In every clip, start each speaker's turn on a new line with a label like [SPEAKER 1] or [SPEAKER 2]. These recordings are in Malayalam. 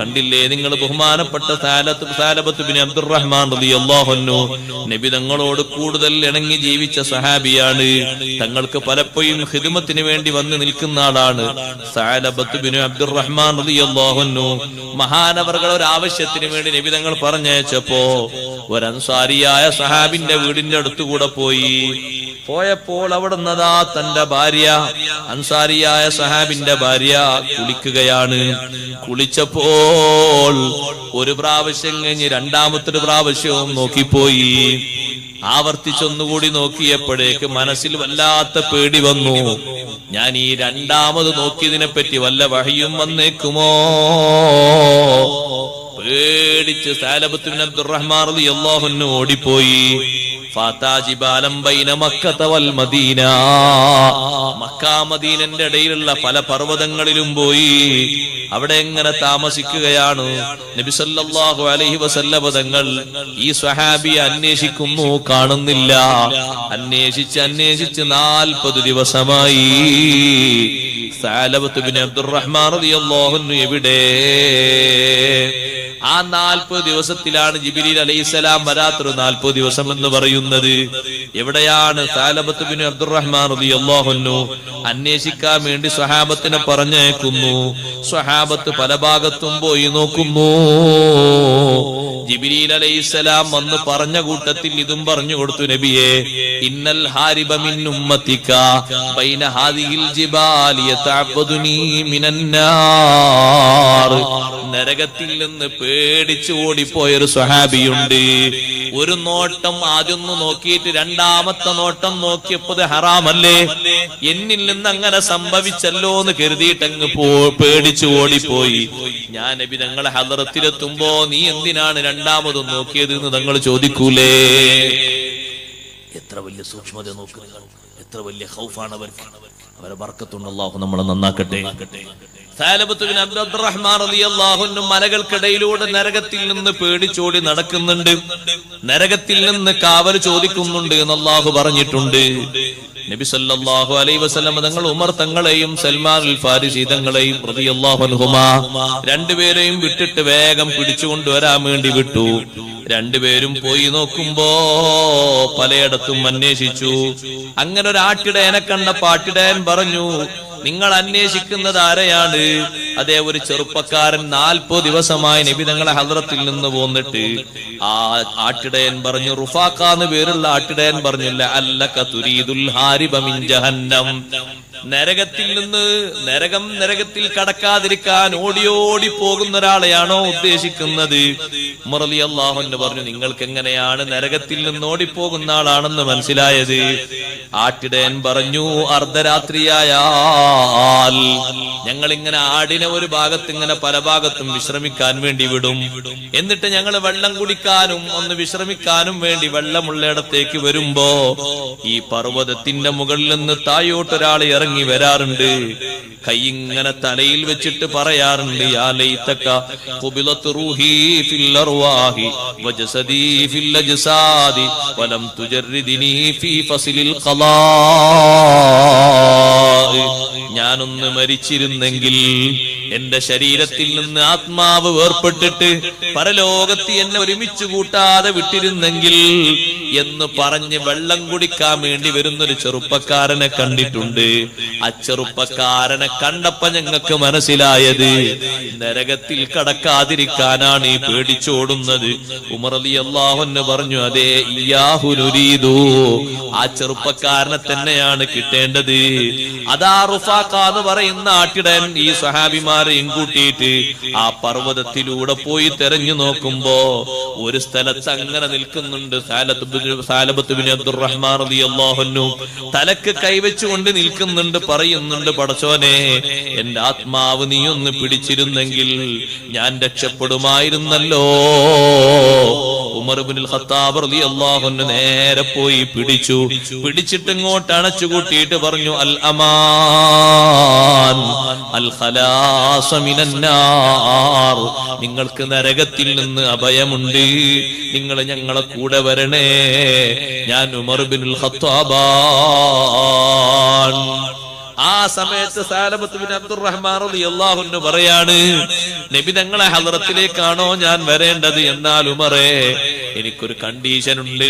[SPEAKER 1] കണ്ടില്ലേ? നിങ്ങൾ ബഹുമാനപ്പെട്ട അബ്ദുറഹ്മാൻ നബി തങ്ങളോട് കൂടുതൽ ഇണങ്ങി ജീവിച്ച സഹാബിയാണ്. തങ്ങൾക്ക് പലപ്പോഴും ഹിദ്മത്തിന് വേണ്ടി വന്ന് നിൽക്കുന്ന ആളാണ് സാലബത്ത് ബിൻ അബ്ദുറഹ്മാൻ റളിയല്ലാഹു മഹാനവർകൾ ഒരു ആവശ്യത്തിന് വേണ്ടി നബി തങ്ങൾ പറഞ്ഞയച്ചപ്പോ ഒരൻസാരിയായ സഹാബിന്റെ വീടിന്റെ അടുത്തുകൂടെ പോയി. പോയപ്പോൾ അവിടുന്നതാ തന്റെ ഭാര്യ അൻസാരിയായ സഹാബിന്റെ ഭാര്യ കുളിക്കുകയാണ്. കുളിച്ചപ്പോൾ ഒരു പ്രാവശ്യം കഴിഞ്ഞ് രണ്ടാമത്തെ പ്രാവശ്യവും നോക്കിപ്പോയി. ആവർത്തിച്ചൊന്നുകൂടി നോക്കിയപ്പോഴേക്ക് മനസ്സിൽ വല്ലാത്ത പേടി വന്നു. ഞാൻ ഈ രണ്ടാമത് നോക്കിയതിനെ പറ്റി വല്ല വഴിയും വന്നേക്കുമോ? പേടിച്ച് സാലബത്തുബിൻ അബ്ദുറഹ്മാൻ ഒന്നും ഓടിപ്പോയി. ഫാത്താജിബാലം ബൈന മക്കത വൽ മദീന. മക്ക മദീനന്റെ ഇടയിലുള്ള പല പർവതങ്ങളിലും പോയി അവിടെ എങ്ങനെ താമസിക്കുകയാണ്? നബി സല്ലല്ലാഹു അലൈഹി വസല്ലമ തങ്ങൾ ഈ സ്വഹാബിയെ അന്വേഷിക്കുന്നു കാണുന്നില്ല. അന്വേഷിച്ച് അന്വേഷിച്ച് നാൽപ്പത് ദിവസമായി. സാലബത്ത് ബിൻ അബ്ദുറഹ്മാൻ റളിയല്ലാഹു എവിടെ? ആ നാൽപ്പത് ദിവസത്തിലാണ് ജിബിലി അലൈഹിസ്സലാം വരാത്തൊരു നാൽപ്പത് ദിവസം എന്ന് പറയുന്നത്. എവിടെയാണ് സാലബത്ത് ബിൻ അബ്ദുറഹ്മാൻ റളിയല്ലാഹു അന്വേഷിക്കാൻ വേണ്ടി സ്വഹാബത്തിനെ പറഞ്ഞേക്കുന്നു സ്വഹാബത്ത് പല ഭാഗത്തും പോയി നോക്കുന്നു. ജിബിരിൽ അലൈഹിസ്സലാം വന്ന് പറഞ്ഞ കൂട്ടത്തിൽ ഇതും പറഞ്ഞു കൊടുത്തു നബിയെ ഇന്നൽ ഹാരിബ മിൻ ഉമ്മത്തിക ബൈന ഹാദിഹിൽ ജിബാലി മിനന്നാർ. നരകത്തിൽ നിന്ന് പേടിച്ചു ഓടിപ്പോയ ഒരു സ്വഹാബിയുണ്ട്. ഒരു നോട്ടം ആദ്യം നോക്കിയിട്ട് രണ്ടാമത്തെ നോട്ടം നോക്കിയപ്പോ ഇത് ഹറാമല്ലേ? എന്നിൽ നിന്ന് അങ്ങനെ സംഭവിച്ചല്ലോ എന്ന് കരുതിയിട്ടങ്ങ് പോ പേടിച്ചു ഓടിപ്പോയി. ഞാൻ നബി ഞങ്ങളെ ഹദറത്തിലെത്തുമ്പോ നീ എന്തിനാണ് രണ്ടാമതും നോക്കിയത് എന്ന് തങ്ങൾ ചോദിക്കൂലേ? എത്ര വലിയ സൂക്ഷ്മത നോക്കുക എത്ര വലിയ ഹൗഫാണ് അവർക്ക്. അവരെ ബർക്കത്തുണ്ട്. അള്ളാഹു നമ്മളെ നന്നാക്കട്ടെ. മലകൾക്കിടയിലൂടെ നരകത്തിൽ നിന്ന് പേടിച്ചോടി നടക്കുന്നുണ്ട്. നരകത്തിൽ നിന്ന് കാവൽ ചോദിക്കുന്നുണ്ട് എന്ന് അള്ളാഹു പറഞ്ഞിട്ടുണ്ട്. നബി സല്ലല്ലാഹു അലൈഹി വസല്ലം തങ്ങൾ ഉമർ തങ്ങളെയും സൽമാൻ ഫാരിസി തങ്ങളെയും റളിയല്ലാഹു അൻഹുമാ രണ്ടുപേരെയും വിട്ടിട്ട് വേഗം പിടിച്ചുകൊണ്ടുവരാൻ വേണ്ടി വിട്ടു. രണ്ടുപേരും പോയി നോക്കുമ്പോ പലയിടത്തും അന്വേഷിച്ചു. അങ്ങനെ ഒരു ആട്ടിടയനെ കണ്ട പാട്ടിടയൻ പറഞ്ഞു നിങ്ങൾ അന്വേഷിക്കുന്നത് ആരെയാണ്? അതേ ഒരു ചെറുപ്പക്കാരൻ നാൽപ്പത് ദിവസമായി നബി തങ്ങളെ ഹദ്രത്തിൽ നിന്ന് പോന്നിട്ട് ആ ആട്ടിടയൻ പറഞ്ഞു റുഫാക്കാന്ന് പേരുള്ള ആട്ടിടയൻ പറഞ്ഞില്ല അല്ലക തുരീദുൽ ഹാരിബ മിൻ ജഹന്നം. നരകത്തിൽ നിന്ന് നരകം നരകത്തിൽ കടക്കാതിരിക്കാൻ ഓടിയോടി ഓടി പോകുന്ന ഒരാളെയാണോ ഉദ്ദേശിക്കുന്നത്? മുറലി അള്ളാഹു പറഞ്ഞു നിങ്ങൾക്ക് എങ്ങനെയാണ് നരകത്തിൽ നിന്ന് ഓടിപ്പോകുന്ന ആളാണെന്ന് മനസ്സിലായത്? ആട്ടിടയൻ പറഞ്ഞു അർദ്ധരാത്രിയായാൽ ഞങ്ങൾ ഇങ്ങനെ ആടിനെ ഒരു ഭാഗത്ത് ഇങ്ങനെ പല ഭാഗത്തും വിശ്രമിക്കാൻ വേണ്ടി വിടും. എന്നിട്ട് ഞങ്ങൾ വെള്ളം കുടിക്കാനും ഒന്ന് വിശ്രമിക്കാനും വേണ്ടി വെള്ളമുള്ളയിടത്തേക്ക് വരുമ്പോ ഈ പർവതത്തിന്റെ മുകളിൽ നിന്ന് തായോട്ടൊരാൾ ഇറങ്ങി വരാറുണ്ട്. കൈ ഇങ്ങനെ തലയിൽ വെച്ചിട്ട് പറയാറുണ്ട് യാ റൂഹി വലം ഫീ ഫസിലിൽ ഞാനൊന്ന് മരിച്ചിരുന്നെങ്കിൽ എന്റെ ശരീരത്തിൽ നിന്ന് ആത്മാവ് വേർപ്പെട്ടിട്ട് പരലോകത്ത് എന്നെ ഒരുമിച്ച് കൂട്ടാതെ വിട്ടിരുന്നെങ്കിൽ എന്ന് പറഞ്ഞ് വെള്ളം കുടിക്കാൻ വേണ്ടി വരുന്നൊരു ചെറുപ്പക്കാരനെ കണ്ടിട്ടുണ്ട്. ആ ചെറുപ്പക്കാരനെ കണ്ടപ്പോ ഞങ്ങൾക്ക് മനസ്സിലായത് നരകത്തിൽ കടക്കാതിരിക്കാനാണ് ഈ പേടിച്ചോടുന്നത്. ഉമറലി അള്ളാഹുന്ന് പറഞ്ഞു അതെ ഇയാഹുനുരീതു ആ ചെറുപ്പക്കാരനെ തന്നെയാണ് കിട്ടേണ്ടത്. അതാ റുഫാക്ക എന്ന് പറയുന്ന ആട്ടിടൻ ഈ സഹാബിമാരെയും കൂട്ടിയിട്ട് ആ പർവതത്തിലൂടെ പോയി തെരഞ്ഞു നോക്കുമ്പോ ഒരു സ്ഥലത്ത് അങ്ങനെ നിൽക്കുന്നുണ്ട്. സാലത്ത് ബിൻ- സാലബത്ത് ബിൻ അബ്ദുറഹ്മാൻ അൻഹു തലക്ക് കൈവച്ചുകൊണ്ട് നിൽക്കുന്നുണ്ട് പറയുന്നുണ്ട് പടച്ചോനെ എന്റെ ആത്മാവ് നീ ഒന്ന് പിടിച്ചിരുന്നെങ്കിൽ ഞാൻ രക്ഷപ്പെടുമായിരുന്നല്ലോ. ഉമർ ഇബ്നുൽ ഖത്താബ് അൻഹു നേരെ പോയി പിടിച്ചു. പിടിച്ചിട്ട് ഇങ്ങോട്ട് അണച്ചു കൂട്ടിയിട്ട് പറഞ്ഞു അൽ അമാൻ അൽ മിനന്നാർ നിങ്ങൾക്ക് നരകത്തിൽ നിന്ന് അഭയമുണ്ട്. നിങ്ങൾ ഞങ്ങളെ കൂടെ വരണേ. ഞാൻ ഉമർ ബിനുൽ ഖത്താബാൻ ആ സമയത്ത് അബ്ദുറഹ്മാൻ പറയാണ് നബി തങ്ങളെ ഹലറത്തിലേക്കാണോ ഞാൻ വരേണ്ടത്? എന്നാൽ ഉമറേ എനിക്കൊരു കണ്ടീഷൻ ഉണ്ട്.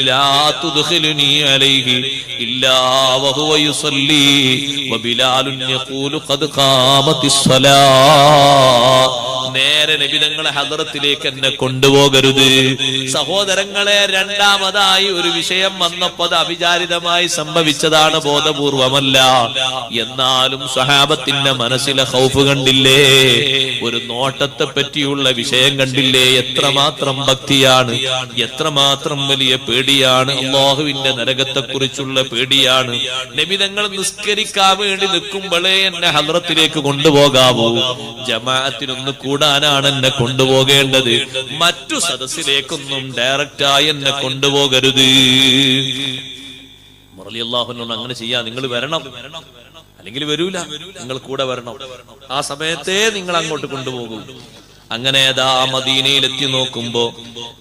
[SPEAKER 1] നേരെ നബി ഹദറത്തിലേക്ക് ഹദ്റത്തിലേക്ക് എന്നെ കൊണ്ടുപോകരുത്. സഹോദരങ്ങളെ രണ്ടാമതായി ഒരു വിഷയം വന്നപ്പോ അത് അവിചാരിതമായി സംഭവിച്ചതാണ് ബോധപൂർവമല്ല. എന്നാലും സഹാബത്തിന്റെ മനസ്സിലെ ഹൗഫ് കണ്ടില്ലേ? ഒരു നോട്ടത്തെ പറ്റിയുള്ള വിഷയം കണ്ടില്ലേ? എത്രമാത്രം ഭക്തിയാണ് എത്രമാത്രം വലിയ പേടിയാണ് അള്ളാഹുവിന്റെ നരകത്തെ കുറിച്ചുള്ള പേടിയാണ് നബിതങ്ങൾ നിസ്കരിക്കാൻ വേണ്ടി നിൽക്കുമ്പോഴേ എന്നെ ഹദ്രത്തിലേക്ക് കൊണ്ടുപോകാവൂ. ജമാഅത്തിനൊന്ന് കൂടാനാണ് എന്നെ കൊണ്ടുപോകേണ്ടത്. മറ്റു സദസ്സിലേക്കൊന്നും ഡയറക്റ്റായി എന്നെ കൊണ്ടുപോകരുത്. മുറലി അള്ളാഹുനോട് അങ്ങനെ ചെയ്യാ നിങ്ങൾ വരണം. അല്ലെങ്കിൽ വരൂല നിങ്ങൾ കൂടെ വരണം. ആ സമയത്തെ നിങ്ങൾ അങ്ങോട്ട് കൊണ്ടുപോകൂ. അങ്ങനെ ഏതാ മദീനയിൽ എത്തി നോക്കുമ്പോ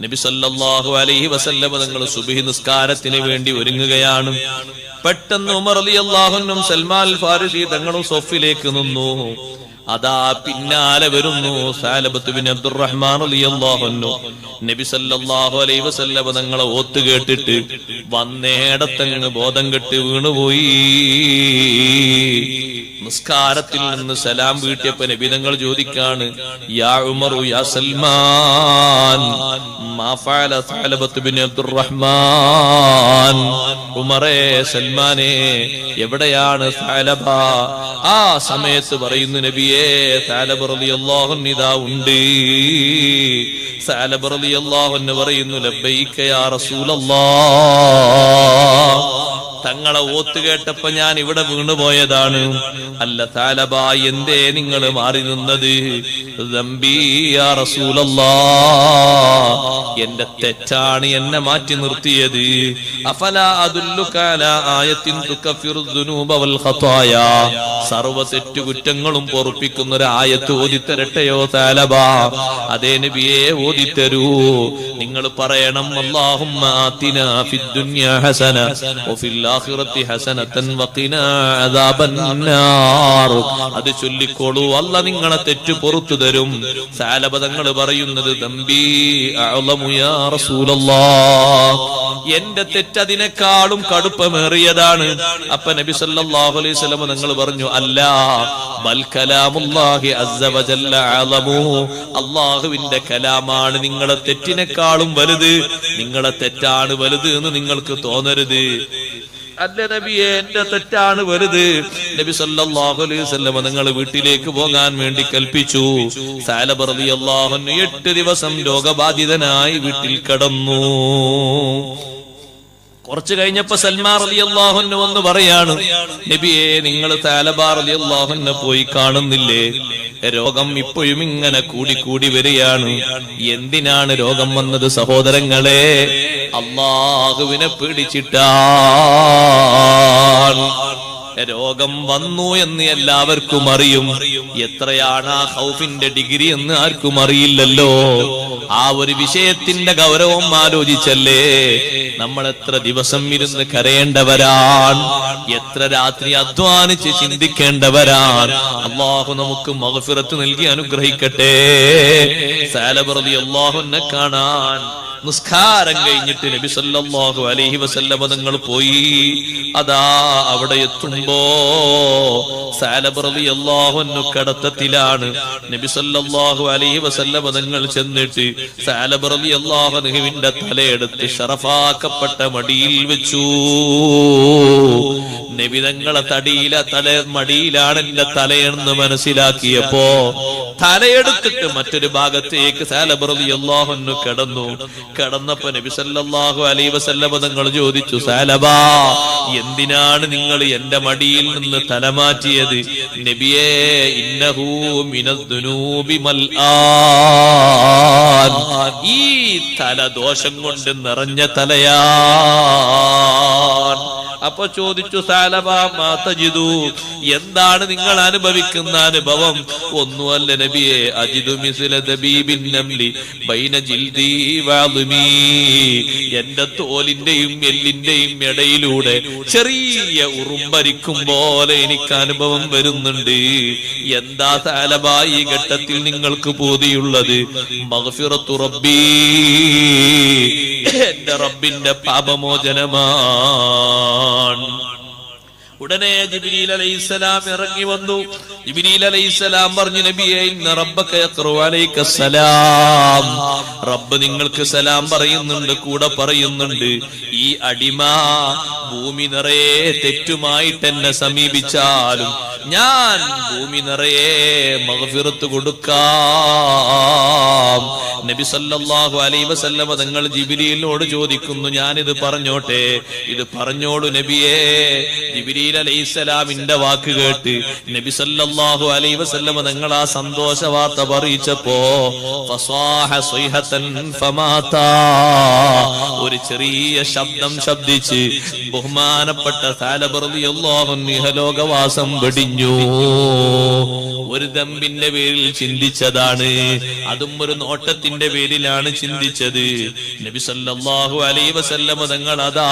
[SPEAKER 1] നബി സല്ലല്ലാഹു അലൈഹി വസല്ലമ തങ്ങൾ സുബഹി നിസ്കാരത്തിന് വേണ്ടി ഒരുങ്ങുകയാണ്. പെട്ടെന്ന് ഉമർ അലി അള്ളാഹുനും സൽമാൻ ഫാരിസി തങ്ങളും സൊഫിലേക്ക് നിന്നു. അതാ പിന്നാലെ വരുന്നു അൻഹു. നബി സല്ലല്ലാഹു അലൈഹി വസല്ലം തങ്ങളെ ഓത്ത് കേട്ടിട്ട് വന്നേടത്തങ്ങ് ബോധം കെട്ട് വീണുപോയി. നിസ്കാരത്തിൽ നിന്ന് സലാം വീട്ടിയപ്പോ നബി തങ്ങൾ ചോദിക്കാണ് യാ ഉമറു യാ സൽമാൻ സൽമാനെ എവിടെയാണ് സാലബ? ആ സമയത്ത് പറയുന്നു നബിയേ സാലബ് റളിയല്ലാഹു അൻഹു ഉണ്ട്. സാലബ് റളിയല്ലാഹു പറയുന്നു ലബ്ബൈക യാ റസൂലല്ലാഹ് തങ്ങളെ ഓത്ത് കേട്ടപ്പോ ഞാൻ ഇവിടെ വീണുപോയതാണ് അല്ല താലബ എന്തേ നിങ്ങൾ മാറി നിന്നത്? എന്റെ തെറ്റാണ് എന്നെ മാറ്റി നിർത്തിയത്. അഫല അതുല്ലുകാല സർവ തെറ്റുകുറ്റങ്ങളും പൊറുപ്പിക്കുന്ന ഒരു ആയത്ത് ഓതിത്തരട്ടെയോ താലബ? അതേ നബിയെ ഓതിത്തരൂ. നിങ്ങൾ പറയണം ഫിദ്ദുനിയ ഹസന വഫിൽ ആഖിറത്തി ഹസനതൻ അദാബൻ നാർ അത് ചൊല്ലിക്കോളൂ. അല്ല നിങ്ങളെ തെറ്റ് പൊറുത്തു തരും. സാലപദങ്ങൾ പറയുന്നത് തമ്പി യാ റസൂലല്ലാഹ്. എന്റെ തെറ്റ് അതിനേക്കാളും കടുപ്പമേറിയതാണ്. അപ്പൊ നബി സല്ലല്ലാഹു അലൈഹി വസല്ലം നിങ്ങൾ പറഞ്ഞു അല്ല ബൽ കലാമുല്ലാഹി അസ്സ വജല്ല അഅലമു. അല്ലാഹുവിന്റെ കലാമാണ് നിങ്ങളെ തെറ്റിനേക്കാളും വലുത്. നിങ്ങളെ തെറ്റാണ് വലുത് എന്ന് നിങ്ങൾക്ക് തോന്നരുത്. അല്ല നബിയെ എന്റെ തെറ്റാണ് വരുത് നബി സല്ലല്ലാഹു അലൈഹി നിങ്ങൾ വീട്ടിലേക്ക് പോകാൻ വേണ്ടി കൽപ്പിച്ചു. സാലബ് എട്ട് ദിവസം രോഗബാധിതനായി വീട്ടിൽ കടന്നു. കുറച്ചു കഴിഞ്ഞപ്പോ സൽമാർ അലി അള്ളാഹുന്നു വന്ന് പറയാണ് നബിയെ നിങ്ങൾ താലബാർ അലി അള്ളാഹുന്നെ പോയി കാണുന്നില്ലേ? രോഗം ഇപ്പോഴും ഇങ്ങനെ കൂടിക്കൂടി കൂടി വരികയാണ്. എന്തിനാണ് രോഗം വന്നത് സഹോദരങ്ങളെ? അള്ളാഹുവിനെ പിടിച്ചിട്ടാണ് രോഗം വന്നു എന്ന് എല്ലാവർക്കും അറിയും. എത്രയാണ് ആ ഹൗഫിന്റെ ഡിഗ്രി എന്ന് ആർക്കും അറിയില്ലല്ലോ. ആ ഒരു വിഷയത്തിന്റെ ഗൗരവം ആലോചിച്ചല്ലേ? നമ്മൾ എത്ര ദിവസം ഇരുന്ന് കരയേണ്ടവരാണ്. എത്ര രാത്രി അധ്വാനിച്ച് ചിന്തിക്കേണ്ടവരാണ്. അള്ളാഹു നമുക്ക് മഹഫിറത്ത് നൽകി അനുഗ്രഹിക്കട്ടെ. സാലപ്രതി അള്ളാഹുനെ കാണാൻ നിസ്കാരം കഴിഞ്ഞിട്ട് നബി സല്ലല്ലാഹു അലൈഹി വസല്ലമ തങ്ങൾ പോയി. അതാ അവിടെ എത്തുമ്പോ സാലബ് റളിയല്ലാഹു അൻഹു കടത്തത്തിലാണ്. നബി സല്ലല്ലാഹു അലൈഹി വസല്ലമ തങ്ങൾ ചെന്നിട്ട് സാലബ് റളിയല്ലാഹു അൻഹുവിന്റെ തലയെടുത്ത് ഷറഫാക്കപ്പെട്ട മടിയിൽ വെച്ചു. നബി തങ്ങളെ തടിയില തല മടിയിലാണ് എന്റെ തലയെന്ന് മനസ്സിലാക്കിയപ്പോ തലയെടുത്തിട്ട് മറ്റൊരു ഭാഗത്തേക്ക് സാലബ്രതി അള്ളാഹുന്നു കിടന്നു. കിടന്നപ്പോ നബിസല്ലാഹു അലൈ വസല്ലമ തങ്ങൾ ചോദിച്ചു സാലബാ എന്തിനാണ് നിങ്ങൾ എന്റെ മടിയിൽ നിന്ന് തല മാറ്റിയത്? നബിയേ ഇന്നഹു ഈ തല ദോഷം കൊണ്ട് നിറഞ്ഞ തലയാൻ അപ്പൊ ചോദിച്ചു മാതജിദു എന്താണ് നിങ്ങൾ അനുഭവിക്കുന്ന അനുഭവം? ഒന്നുമല്ല നബിയെ അജിദു എന്റെ തോലിന്റെയും എല്ലിന്റെയും ഇടയിലൂടെ ചെറിയ ഉറുമ്പരിക്കും പോലെ എനിക്ക് അനുഭവം വരുന്നുണ്ട്. എന്താ സാലബ ഈ ഘട്ടത്തിൽ നിങ്ങൾക്ക് മഗ്ഫിറത്തു റബ്ബീ. എന്റെ റബ്ബിന്റെ on ഉടനെ ജിബിലീൽ അലൈഹിസ്സലാം ഇറങ്ങി വന്നു. ജിബിലീൽ അലൈഹിസ്സലാം പറഞ്ഞു നബിയെ ഇന്ന റബ്ബക യഖറു അലൈക സലാം. റബ്ബ് നിങ്ങൾക്ക് സലാം പറയുന്നുണ്ട് കൂടെ പറയുന്നുണ്ട്. ഈ അടിമ ഭൂമി നിറയെ തെറ്റുമായിട്ട് എന്നെ സമീപിച്ചാലും ഞാൻ ഭൂമി നിറയെ മകഫിറത്ത് കൊടുക്കാം. നബി സല്ലല്ലാഹു അലൈഹി വസല്ലമ തങ്ങൾ ജിബിലീലിനോട് ചോദിക്കുന്നു ഞാനിത് പറഞ്ഞോട്ടെ? ഇത് പറഞ്ഞോളൂ നബിയേ ജിബിരിയിൽ അലൈഹിസ്സലാമിന്റെ വാക്ക് കേട്ട് നബി സല്ലല്ലാഹു അലൈഹി വസല്ലമ തങ്ങൾ ആ സന്തോഷ വാർത്ത പറയിച്ചപ്പോ ഒരു ചെറിയ ശബ്ദം ശബ്ദിച്ച് ബഹുമാനപ്പെട്ട ഇഹലോകവാസം വെടിഞ്ഞു. ഒരു ദമ്പിന്റെ പേരിൽ ചിന്തിച്ചതാണ്. അതും ഒരു നോട്ടത്തിന്റെ പേരിലാണ് ചിന്തിച്ചത്. നബി സല്ലല്ലാഹു അലൈഹി വസല്ലമ തങ്ങൾ അതാ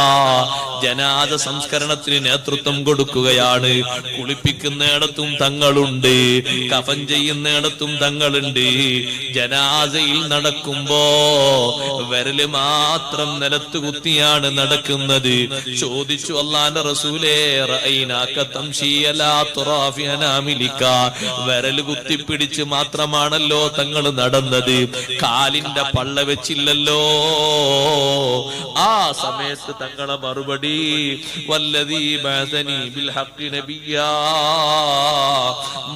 [SPEAKER 1] ജനാദ സംസ്കരണത്തിന് നേതൃത്വം കൊടുക്കുകയാണ് കുളിപ്പിക്കുന്നിടത്തും തങ്ങളുണ്ട്. കഫൻ ചെയ്യുന്നിടത്തും തങ്ങളുണ്ട്. ജനാസയിൽ നടക്കുമ്പോ വിരൽ മാത്രം നിലത്ത് കുത്തിയാണ് നടക്കുന്നത്. ചോദിച്ചു അള്ളാന്റെ റസൂലേ വിരൽ കുത്തിപ്പിടിച്ച് മാത്രമാണല്ലോ തങ്ങൾ നടന്നത്. കാലിന്റെ പള്ള വെച്ചില്ലല്ലോ. ആ സമയത്ത് തങ്ങളെ മറുപടി വല്ലതീ ബഅസനി ബിൽ نبيا. നബിയാ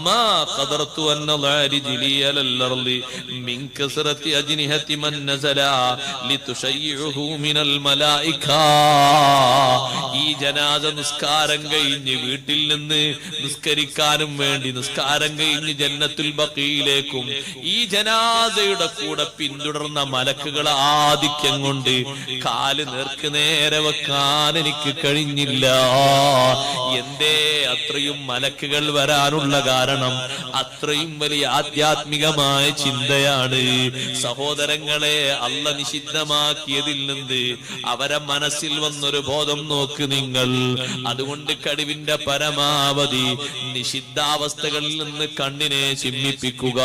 [SPEAKER 1] മാ أن അൻ ളാരിജിലി على الأرض. മിൻ കസ്റതി അജ്നിഹതി മൻ നസല ലിതുശയ്യിഉഹു മിനൽ മലായിക ഈ ജനാസ നിസ്കാരം കഴിഞ്ഞ് വീട്ടിൽ നിന്ന് നിസ്കരിക്കാനും വേണ്ടി നിസ്കാരം കഴിഞ്ഞ് ജന്നത്തുൽ ബക്കിയിലേക്കും ഈ ജനാസയുടെ കൂടെ പിന്തുടർന്ന മലക്കുകൾ ആധിക്യം കൊണ്ട് കാൽ നേർക്ക് നേരെ വെക്കാൻ എനിക്ക് കഴിഞ്ഞില്ല. എന്തേ അത്രയും മലക്കുകൾ വരാനുള്ള കാരണം? അത്രയും വലിയ ആധ്യാത്മികമായ ചിന്തയാണ്. സഹോദരങ്ങളെ അല്ല നിഷിദ്ധമാക്കിയതിൽ നിന്ന് അവരെ മനസ്സിൽ വന്നൊരു ബോധം നോക്ക് നിങ്ങൾ. അതുകൊണ്ട് കഴിവിന്റെ പരമാവധി നിഷിദ്ധാവസ്ഥകളിൽ നിന്ന് കണ്ണിനെ ചിമ്മിപ്പിക്കുക.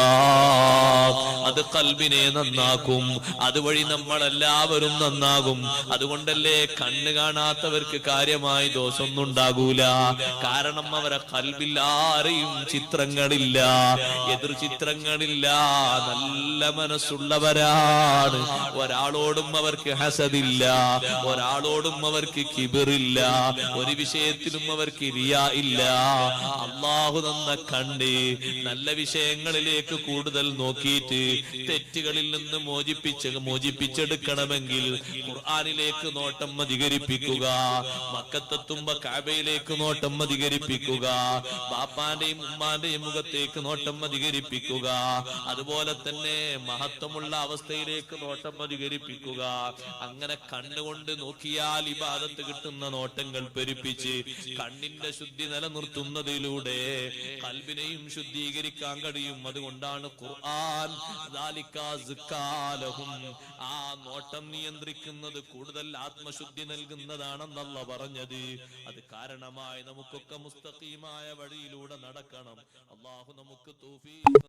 [SPEAKER 1] അത് കൽബിനെ നന്നാക്കും. അതുവഴി നമ്മൾ എല്ലാവരും നന്നാകും. അതുകൊണ്ടല്ലേ കണ്ണ് കാണാത്തവർക്ക് കാര്യമായി ദോഷമൊന്നും ഉണ്ടാകൂല കാരണം അവരെ കൽവിൽ ആരെയും ചിത്രങ്ങളില്ല. എതിർ ചിത്രങ്ങളില്ല. നല്ല മനസ്സുള്ളവരാണ്. ഒരാളോടും അവർക്ക് ഹസദില്ല. ഒരാളോടും അവർക്ക് കിബിറില്ല. ഒരു വിഷയത്തിലും അവർക്ക് ഇരിയ ഇല്ല. അള്ളാഹു നന്ന കണ്ട് നല്ല വിഷയങ്ങളിലേക്ക് കൂടുതൽ നോക്കിയിട്ട് തെറ്റുകളിൽ നിന്ന് മോചിപ്പിച്ച് മോചിപ്പിച്ചെടുക്കണമെങ്കിൽ ഖുർആാനിലേക്ക് നോട്ടം അധികരിപ്പിക്കുക. മക്കത്തെത്തുമ്പോ കാബയിലേക്ക് മുഖത്തേക്ക് നോട്ടം അധികരിപ്പിക്കുക. ബാപ്പാന്റെയും ഉമ്മാന്റെയും മുഖത്തേക്ക് നോട്ടം അധികരിപ്പിക്കുക. അതുപോലെ തന്നെ മഹത്വമുള്ള അവസ്ഥയിലേക്ക് നോട്ടം അധികരിപ്പിക്കുക. അങ്ങനെ കണ്ണുകൊണ്ട് നോക്കിയാൽ ഈ ഭാഗത്ത് കിട്ടുന്ന നോട്ടങ്ങൾ പെരുപ്പിച്ച് കണ്ണിന്റെ ശുദ്ധി നിലനിർത്തുന്നതിലൂടെ കൽബിനെയും ശുദ്ധീകരിക്കാൻ കഴിയും. അതുകൊണ്ടാണ് ഖുർആൻ ആ നോട്ടം നിയന്ത്രിക്കുന്നത് കൂടുതൽ ആത്മശുദ്ധി നൽകുന്നതാണെന്നല്ല പറഞ്ഞത്. അത് കാരണം കാരണമായി നമുക്കൊക്കെ മുസ്തഖീമായ വഴിയിലൂടെ നടക്കണം. അള്ളാഹു നമുക്ക് തൗഫീഖ്